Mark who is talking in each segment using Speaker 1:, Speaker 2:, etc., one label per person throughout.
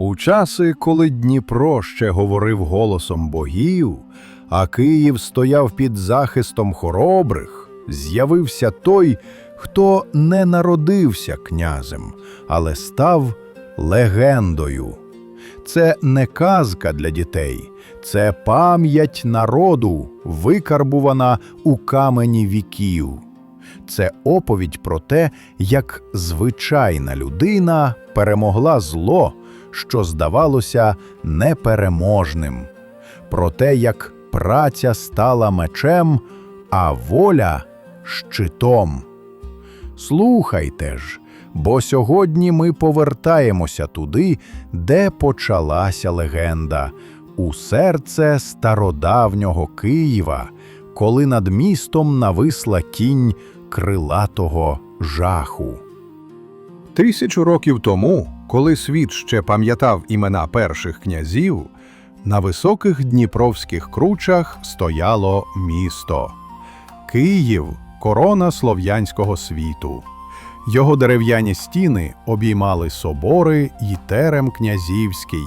Speaker 1: У часи, коли Дніпро ще говорив голосом богів, а Київ стояв під захистом хоробрих, з'явився той, хто не народився князем, але став легендою. Це не казка для дітей, це пам'ять народу, викарбувана у камені віків. Це оповідь про те, як звичайна людина перемогла зло, що здавалося непереможним, про те, як праця стала мечем, а воля щитом. Слухайте ж, бо сьогодні ми повертаємося туди, де почалася легенда, у серце стародавнього Києва, коли над містом нависла тінь крилатого жаху.
Speaker 2: Тисячу років тому, коли світ ще пам'ятав імена перших князів, на високих дніпровських кручах стояло місто. Київ корона слов'янського світу. Його дерев'яні стіни обіймали собори й терем князівський,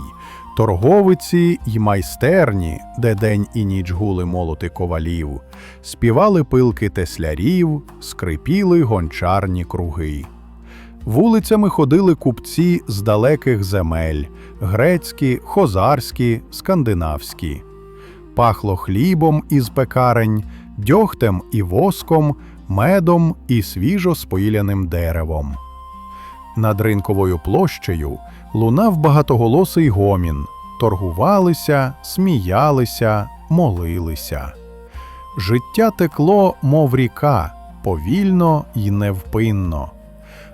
Speaker 2: торговиці й майстерні, де день і ніч гули молоти ковалів, співали пилки теслярів, скрипіли гончарні круги. Вулицями ходили купці з далеких земель грецькі, хозарські, скандинавські. Пахло хлібом із пекарень, дьогтем і воском, медом і свіжо спиляним деревом. Над ринковою площею лунав багатоголосий гомін, торгувалися, сміялися, молилися. Життя текло, мов ріка, повільно й невпинно.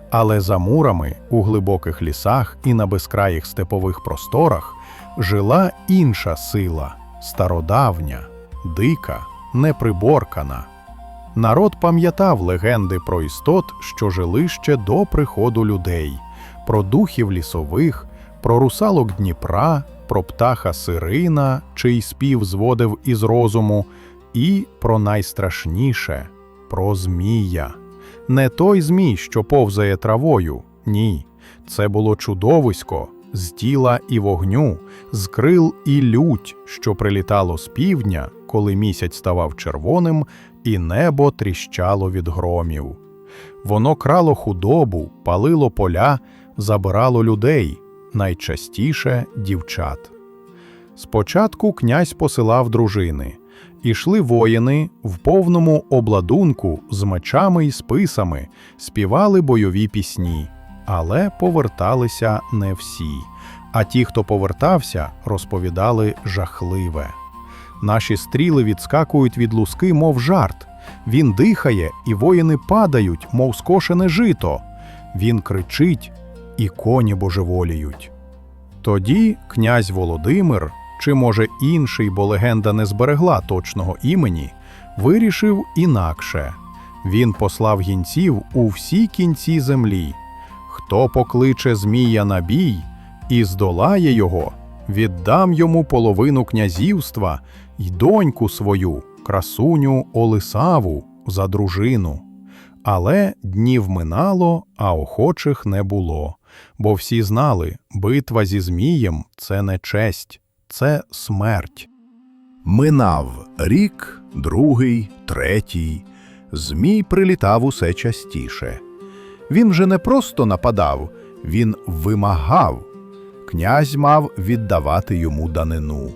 Speaker 2: Але за мурами, у глибоких лісах і на безкраїх степових просторах жила інша сила, стародавня, дика, неприборкана. Народ пам'ятав легенди про істот, що жили ще до приходу людей, про духів лісових, про русалок Дніпра, про птаха Сирина, чий спів зводив із розуму, і про найстрашніше про Змія. Не той змій, що повзає травою, ні. Це було чудовисько з тіла і вогню, з крил і лють, що прилітало з півдня, коли місяць ставав червоним, і небо тріщало від громів. Воно крало худобу, палило поля, забирало людей, найчастіше дівчат. Спочатку князь посилав дружини. Ішли воїни в повному обладунку з мечами й списами, співали бойові пісні, але поверталися не всі. А ті, хто повертався, розповідали жахливе. Наші стріли відскакують від луски, мов жарт. Він дихає, і воїни падають, мов скошене жито. Він кричить, і коні божеволіють. Тоді князь Володимир, чи може інший, бо легенда не зберегла точного імені, вирішив інакше. Він послав гінців у всі кінці землі. Хто покличе Змія на бій і здолає його, віддам йому половину князівства й доньку свою, красуню Олисаву, за дружину. Але днів минало, а охочих не було, бо всі знали, битва зі Змієм це не честь, це смерть.
Speaker 1: Минав рік, другий, третій. Змій прилітав усе частіше. Він же не просто нападав, він вимагав. Князь мав віддавати йому данину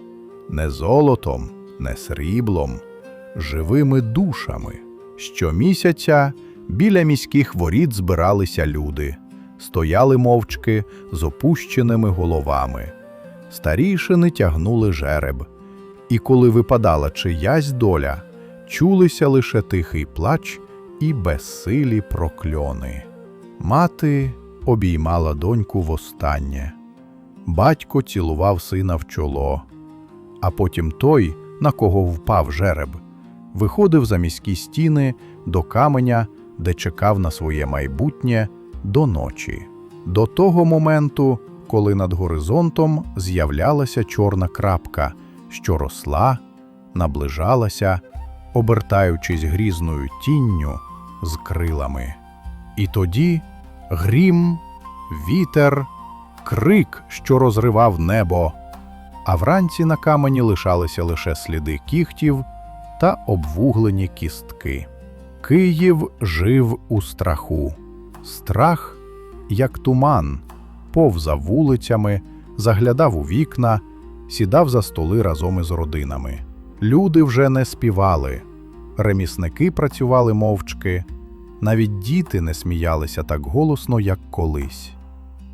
Speaker 1: не золотом, не сріблом, живими душами. Щомісяця біля міських воріт збиралися люди, стояли мовчки з опущеними головами. Старішини тягнули жереб, і коли випадала чиясь доля, чулися лише тихий плач і безсилі прокльони. Мати обіймала доньку востаннє. Батько цілував сина в чоло, а потім той, на кого впав жереб, виходив за міські стіни до каменя, де чекав на своє майбутнє до ночі, до того моменту, коли над горизонтом з'являлася чорна крапка, що росла, наближалася, обертаючись грізною тінню з крилами. І тоді грім, вітер, крик, що розривав небо. А вранці на камені лишалися лише сліди кігтів та обвуглені кістки. Київ жив у страху. Страх, як туман, повзав вулицями, заглядав у вікна, сідав за столи разом із родинами. Люди вже не співали, ремісники працювали мовчки, навіть діти не сміялися так голосно, як колись.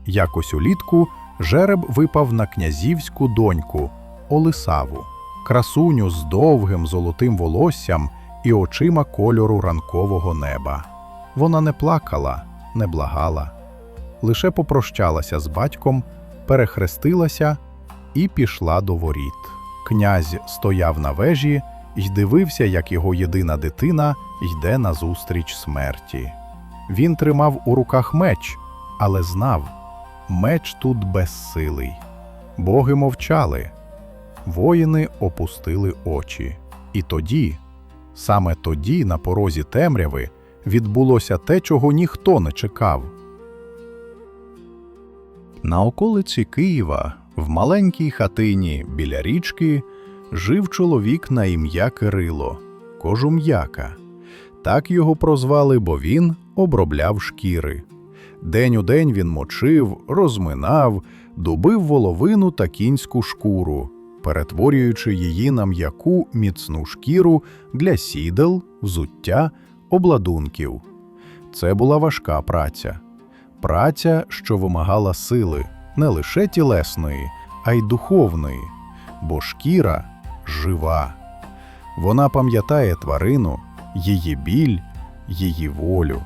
Speaker 1: Якось улітку жереб випав на князівську доньку Олисаву, красуню з довгим золотим волоссям і очима кольору ранкового неба. Вона не плакала, не благала, лише попрощалася з батьком, перехрестилася і пішла до воріт. Князь стояв на вежі й дивився, як його єдина дитина йде назустріч смерті. Він тримав у руках меч, але знав, меч тут безсилий. Боги мовчали, воїни опустили очі. І тоді, саме тоді, на порозі темряви, відбулося те, чого ніхто не чекав. На околиці Києва, в маленькій хатині біля річки, жив чоловік на ім'я Кирило, кожум'яка. Так його прозвали, бо він обробляв шкіри. День у день він мочив, розминав, дубив воловину та кінську шкуру, перетворюючи її на м'яку міцну шкіру для сідел, взуття, обладунків. Це була важка праця. Праця, що вимагала сили, не лише тілесної, а й духовної, бо шкіра жива. Вона пам'ятає тварину, її біль, її волю.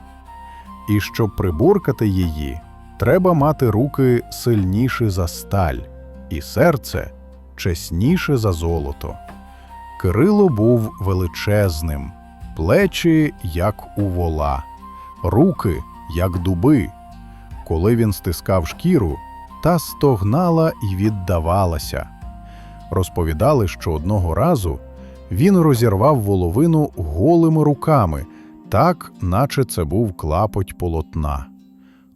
Speaker 1: І щоб приборкати її, треба мати руки сильніші за сталь, і серце чесніше за золото. Кирило був величезним, плечі, як у вола, руки, як дуби. Коли він стискав шкіру, та стогнала і віддавалася. Розповідали, що одного разу він розірвав воловину голими руками, так, наче це був клапоть полотна.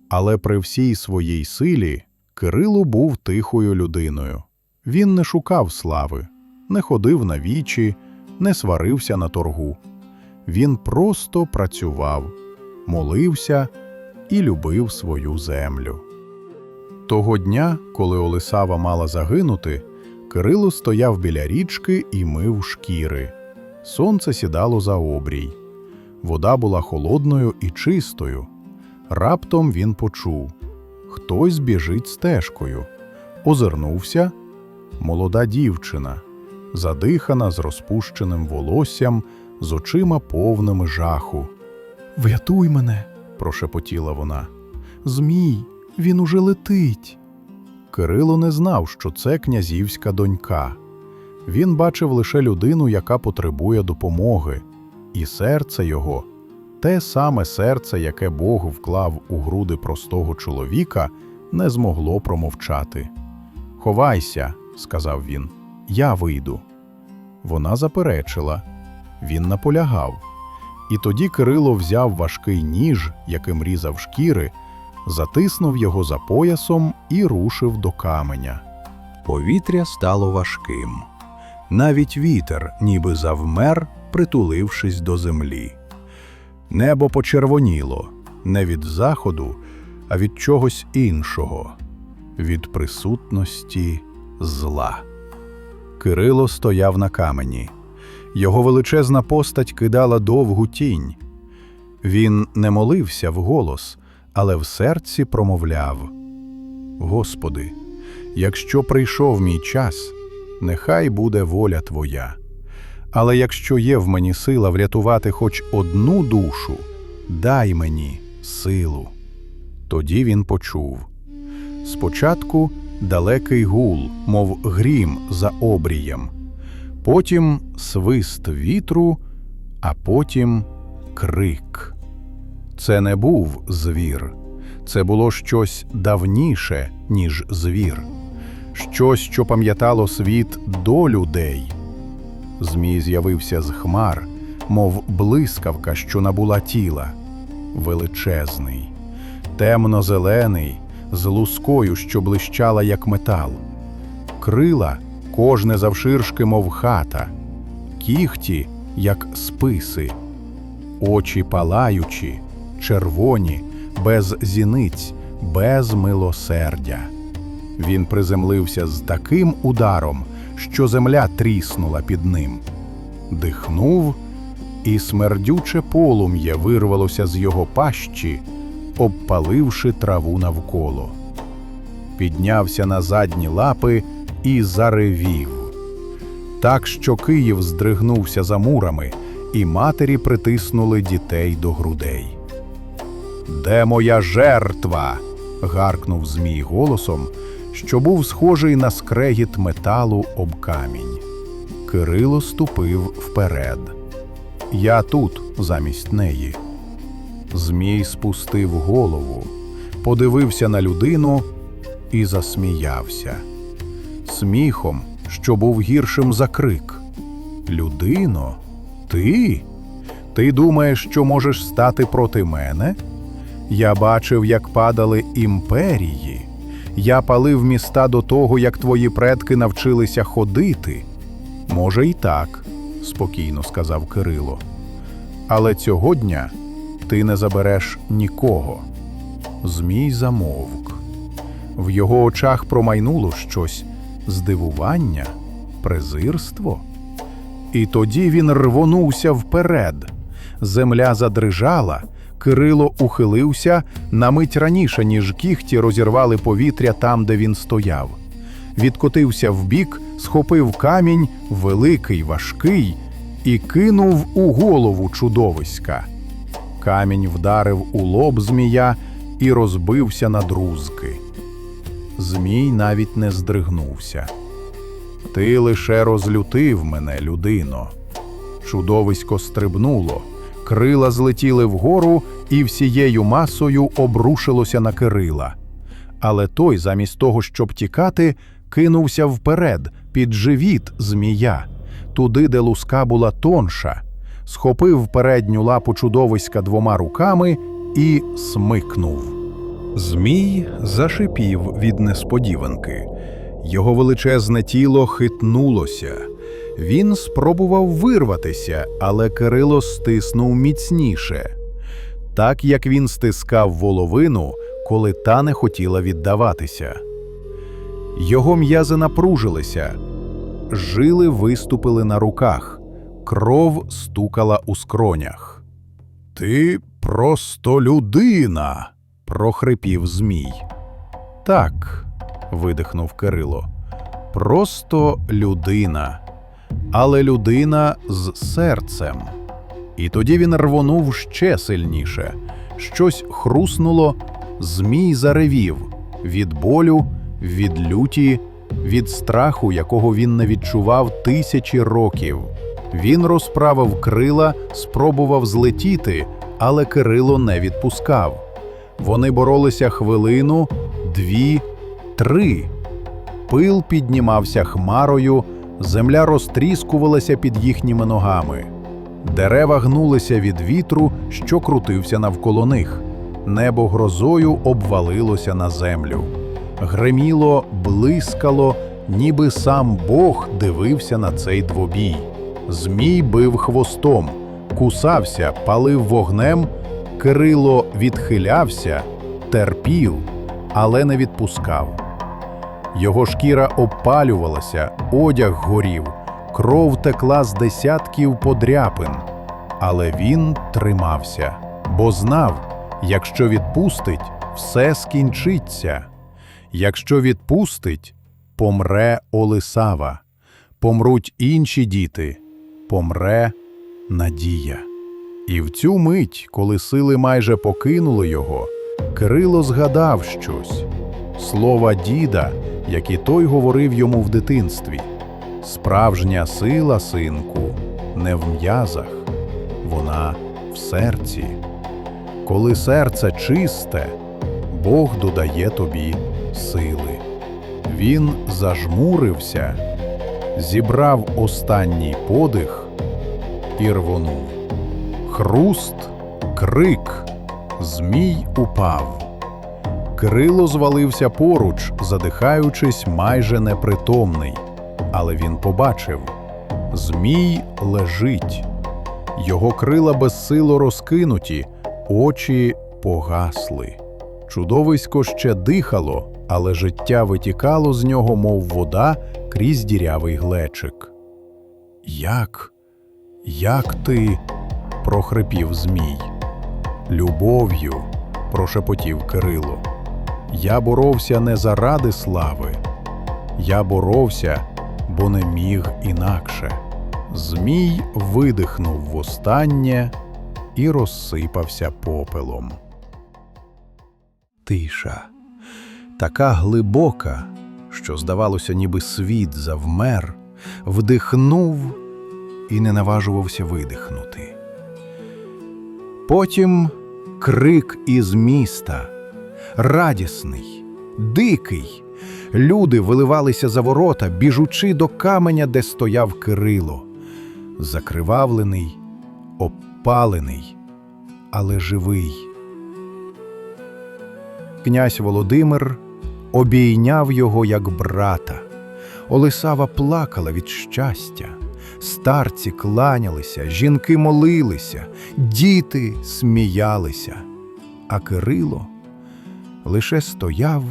Speaker 1: Але при всій своїй силі Кирило був тихою людиною. Він не шукав слави, не ходив на вічі, не сварився на торгу. Він просто працював, молився і любив свою землю. Того дня, коли Олисава мала загинути, Кирило стояв біля річки і мив шкіри. Сонце сідало за обрій. Вода була холодною і чистою. Раптом він почув хтось біжить стежкою. Озирнувся молода дівчина, задихана з розпущеним волоссям, з очима повними жаху. Врятуй мене, прошепотіла вона. Змій, він уже летить. Кирило не знав, що це князівська донька. Він бачив лише людину, яка потребує допомоги, і серце його, те саме серце, яке Бог вклав у груди простого чоловіка, не змогло промовчати. Ховайся, сказав він, я вийду. Вона заперечила. Він наполягав. І тоді Кирило взяв важкий ніж, яким різав шкіри, затиснув його за поясом і рушив до каменя. Повітря стало важким. Навіть вітер, ніби завмер, притулившись до землі. Небо почервоніло не від заходу, а від чогось іншого, від присутності зла. Кирило стояв на камені. Його величезна постать кидала довгу тінь. Він не молився вголос, але в серці промовляв: Господи, якщо прийшов мій час, нехай буде воля Твоя. Але якщо є в мені сила врятувати хоч одну душу, дай мені силу. Тоді він почув. Спочатку далекий гул, мов грім за обрієм, потім свист вітру, а потім крик. Це не був звір, це було щось давніше, ніж звір, щось, що пам'ятало світ до людей. Змій з'явився з хмар, мов блискавка, що набула тіла, величезний, темно-зелений, з лускою, що блищала, як метал. Крила кожне завширшки, мов хата, кіхті, як списи, очі палаючі, червоні, без зіниць, без милосердя. Він приземлився з таким ударом, що земля тріснула під ним. Дихнув, і смердюче полум'я вирвалося з його пащі, обпаливши траву навколо. Піднявся на задні лапи і заревів. Так, що Київ здригнувся за мурами, і матері притиснули дітей до грудей. Де моя жертва? гаркнув Змій голосом, що був схожий на скрегіт металу об камінь. Кирило ступив вперед. Я тут, замість неї. Змій спустив голову, подивився на людину і засміявся. Сміхом, що був гіршим за крик. Людино, ти? Ти думаєш, що можеш стати проти мене? Я бачив, як падали імперії. Я палив міста до того, як твої предки навчилися ходити. Може, і так, спокійно сказав Кирило. Але цього дня ти не забереш нікого. Змій замовк. В його очах промайнуло щось здивування, презирство. І тоді він рвонувся вперед. Земля задрижала, Кирило ухилився на мить раніше, ніж кіхті розірвали повітря там, де він стояв. Відкотився вбік, схопив камінь, великий, важкий, і кинув у голову чудовиська. Камінь вдарив у лоб змія і розбився на друзки. Змій навіть не здригнувся. Ти лише розлютив мене, людино. Чудовисько стрибнуло, крила злетіли вгору і всією масою обрушилося на Кирила. Але той, замість того, щоб тікати, кинувся вперед, під живіт змія, туди, де луска була тонша, схопив передню лапу чудовиська двома руками і смикнув. Змій зашипів від несподіванки. Його величезне тіло хитнулося. Він спробував вирватися, але Кирило стиснув міцніше, так як він стискав воловину, коли та не хотіла віддаватися. Його м'язи напружилися, жили виступили на руках, кров стукала у скронях. Ти просто людина, прохрипів Змій. Так, видихнув Кирило. Просто людина, але людина з серцем. І тоді він рвонув ще сильніше. Щось хруснуло, змій заревів від болю, від люті, від страху, якого він не відчував тисячі років. Він розправив крила, спробував злетіти, але Кирило не відпускав. Вони боролися хвилину, дві, три. Пил піднімався хмарою, земля розтріскувалася під їхніми ногами. Дерева гнулися від вітру, що крутився навколо них. Небо грозою обвалилося на землю. Греміло, блискало, ніби сам Бог дивився на цей двобій. Змій бив хвостом, кусався, палив вогнем, Кирило відхилявся, терпів, але не відпускав. Його шкіра обпалювалася, одяг горів, кров текла з десятків подряпин. Але він тримався, бо знав, якщо відпустить, все скінчиться. Якщо відпустить, помре Олисава, помруть інші діти, помре надія. І в цю мить, коли сили майже покинули його, Кирило згадав щось слова діда, які той говорив йому в дитинстві. Справжня сила, синку, не в м'язах, вона в серці. Коли серце чисте, Бог додає тобі сили. Він зажмурився, зібрав останній подих і рвонув. Хруст, крик, змій упав. Кирило звалився поруч, задихаючись майже непритомний. Але він побачив Змій лежить. Його крила безсило розкинуті, очі погасли. Чудовисько ще дихало, але життя витікало з нього, мов вода, крізь дірявий глечик. Як? Як ти? Прохрипів Змій. Любов'ю, прошепотів Кирило. Я боровся не заради слави. Я боровся, бо не міг інакше. Змій видихнув востаннє і розсипався попелом. Тиша, така глибока, що, здавалося, ніби світ завмер, вдихнув і не наважувався видихнути. Потім крик із міста, радісний, дикий. Люди виливалися за ворота, біжучи до каменя, де стояв Кирило, закривавлений, обпалений, але живий. Князь Володимир обійняв його як брата. Олисава плакала від щастя. Старці кланялися, жінки молилися, діти сміялися, а Кирило лише стояв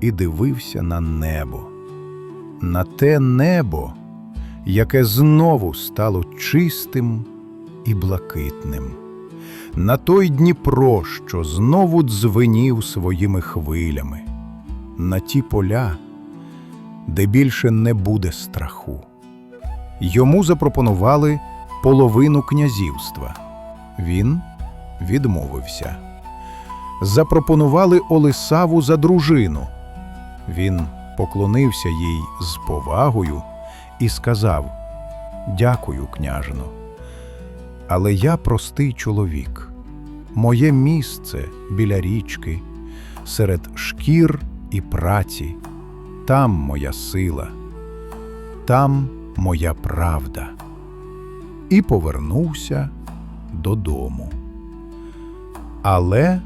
Speaker 1: і дивився на небо, на те небо, яке знову стало чистим і блакитним, на той Дніпро, що знову дзвенів своїми хвилями, на ті поля, де більше не буде страху. Йому запропонували половину князівства. Він відмовився. Запропонували Олисаву за дружину. Він поклонився їй з повагою і сказав: Дякую, княжино. Але я простий чоловік. Моє місце біля річки, серед шкір і праці, там моя сила, там моя правда. І повернувся додому. Але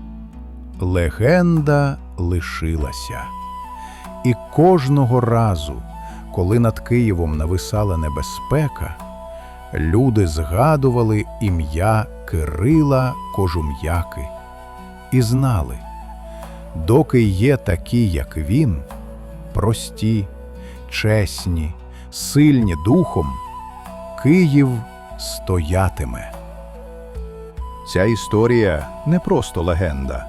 Speaker 1: легенда лишилася. І кожного разу, коли над Києвом нависала небезпека, люди згадували ім'я Кирила Кожум'яки і знали, доки є такі, як він, прості, чесні, сильні духом, Київ стоятиме. Ця історія не просто легенда,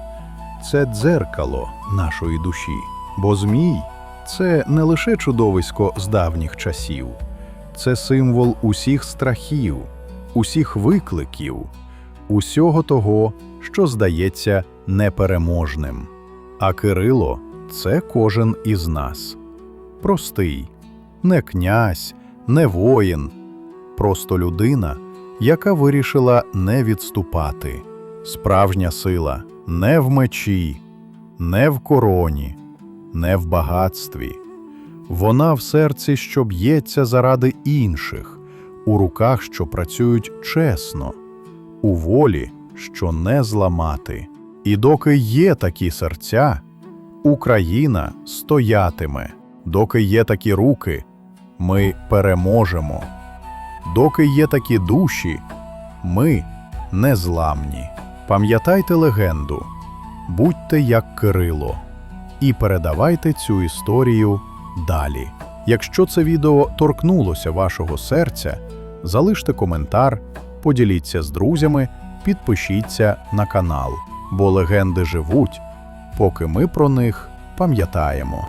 Speaker 1: це дзеркало нашої душі, бо Змій це не лише чудовисько з давніх часів, це символ усіх страхів, усіх викликів, усього того, що здається непереможним. А Кирило це кожен із нас. Простий, не князь, не воїн, просто людина, яка вирішила не відступати. Справжня сила не в мечі, не в короні, не в багатстві. Вона в серці, що б'ється заради інших, у руках, що працюють чесно, у волі, що не зламати. І доки є такі серця, Україна стоятиме, доки є такі руки, ми переможемо. Доки є такі душі, ми незламні. Пам'ятайте легенду, будьте як Кирило, і передавайте цю історію далі. Якщо це відео торкнулося вашого серця, залиште коментар, поділіться з друзями, підпишіться на канал, бо легенди живуть, поки ми про них пам'ятаємо.